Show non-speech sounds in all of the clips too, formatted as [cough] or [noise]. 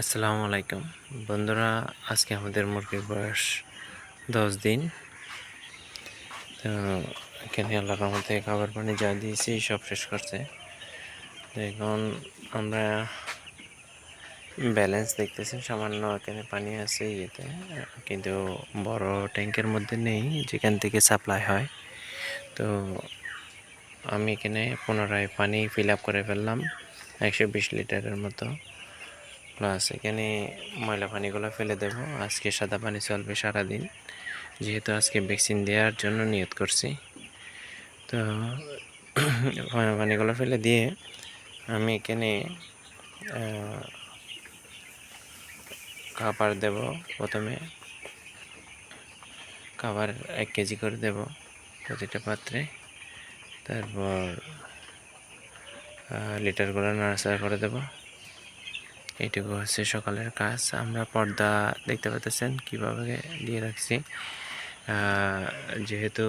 আসসালামু আলাইকুম। বন্ধুরা, আজকে আমাদের মুরগির বয়স দশ দিন। তো এখানে আল্লাহর রহমতে খাবার পানি যা দিয়েছি, সব শেষ করছে। এখন আমরা ব্যালেন্স দেখতেছেন সামান্য এখানে পানি আছে ইয়েতে, কিন্তু বড় ট্যাঙ্কের মধ্যে নেই, যেখান থেকে সাপ্লাই হয়। তো আমি এখানে পুনরায় পানি ফিল আপ করে ফেললাম, একশো বিশ লিটারের মতো। প্লাস এখানে ময়লা পানিগুলো ফেলে দেব। আজকে সাদা পানি চলবে সারাদিন। যেহেতু আজকে ভ্যাকসিন দেওয়ার জন্য নিয়ত করছি। তো [coughs] পানিগুলো ফেলে দিয়ে আমি এখানে খাবার দেব প্রথমে। খাবার এক কেজি করে দেব প্রতিটা পাত্রে। তারপর লিটারগুলো নাড়াচাড়া করে দেবো। এইটুকু হচ্ছে সকালের কাজ। আমরা পর্দা দেখতে পাচ্ছেন কীভাবে দিয়ে রাখছি। যেহেতু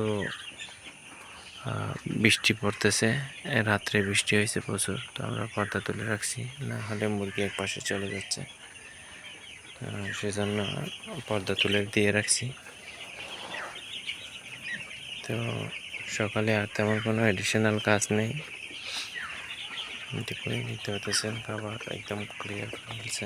বৃষ্টি পড়তেছে, রাত্রে বৃষ্টি হয়েছে প্রচুর, তো আমরা পর্দা তুলে রাখছি। না হলে মুরগি এক পাশে চলে যাচ্ছে। সেজন্য পর্দা তুলে দিয়ে রাখছি। তো সকালে আর তেমন কোনো এডিশনাল কাজ নেই। করে নিতে হতেছেন খাবার একদম ক্লিয়ার ফেলছে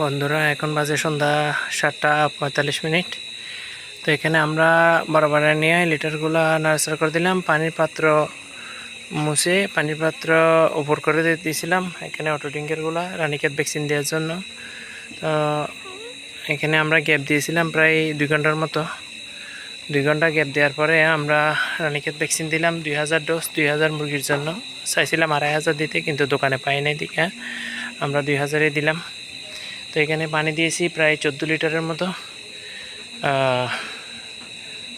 বন্ধুরা, এখন বাজে সন্ধ্যা সাতটা পঁয়তাল্লিশ মিনিট। তো এখানে আমরা বরাবর নিয়ে লিটারগুলো নার্সার করে দিলাম, পানির পাত্র মুছে, পানির পাত্র উপর করে দিয়ে দিয়েছিলাম। এখানে অটো ট্যাঙ্কেরগুলো রানিকেট ভ্যাকসিন দেওয়ার জন্য। তো এখানে আমরা গ্যাপ দিয়েছিলাম প্রায় দুই ঘণ্টার মতো। দুই ঘণ্টা গ্যাপ দেওয়ার পরে আমরা রানিকেট ভ্যাকসিন দিলাম, দুই হাজার ডোজ দুই হাজার মুরগির জন্য। চাইছিলাম আড়াই হাজার দিতে, কিন্তু দোকানে পাই নাই দিকে। আমরা দুই হাজারে দিলাম। তো এখানে পানি দিয়েছি প্রায় চোদ্দ লিটারের মতো।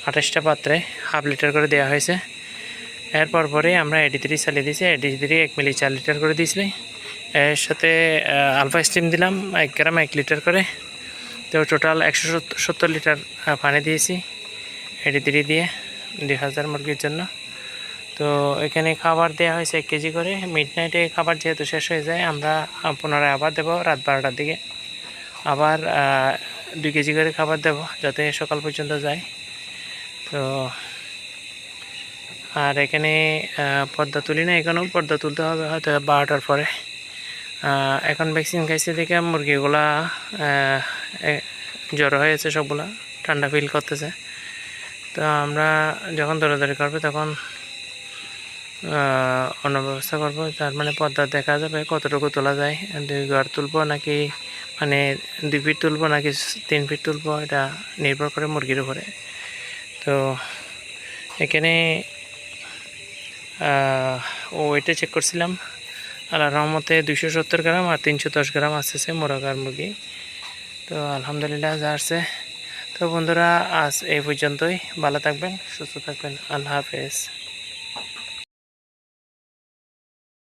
আঠাশটা পাত্রে হাফ লিটার করে দেওয়া হয়েছে। এরপর পরে আমরা এডি থ্রি চালিয়ে দিয়েছি। এডি থ্রি এক মিলি চার লিটার করে দিয়েছিলি এর সাথে আলফা স্টিম দিলাম, এক গ্রাম এক লিটার করে। তো টোটাল একশো সত্তর- লিটার পানি দিয়েছি থ্রি দিয়ে দুই হাজার মুরগির জন্য। তো এখানে খাবার দেওয়া হয়েছে এক কেজি করে। মিড নাইটে খাবার যেহেতু শেষ হয়ে যায়, আমরা পুনরায় আবার দেবো রাত বারোটার দিকে। আবার দুই কেজি করে খাবার দেবো যাতে সকাল পর্যন্ত যায়। তো আর এখানে পর্দা তুলি না, এখানেও পর্দা তুলতে হবে, হয়তো বারোটার পরে। এখন ভ্যাকসিন খাইছে দেখে মুরগিগুলা জ্বর হয়েছে সবগুলা, ঠান্ডা ফিল করতেছে। তো আমরা যখন দৌড়াদৌড়ি করবে তখন অন্য ব্যবস্থা করব। তার মানে পর্দা দেখা যাবে, কতটুকু তোলা যায়, দুই ঘর তুলবো নাকি মানে দুই ফিট তুলবো নাকি তিন ফিট তুলবো, এটা নির্ভর করে মুরগির উপরে। তো এখানে ওয়েটে চেক করছিলাম। আল্লাহ রহমতে দুশো সত্তর গ্রাম আর তিনশো দশ গ্রাম আসতেছে মোরগার মুরগি তো আলহামদুলিল্লাহ যা আসছে তো বন্ধুরা, আজ এই পর্যন্তই। ভালো থাকবেন, সুস্থ থাকবেন। আল্লাহ হাফেজ।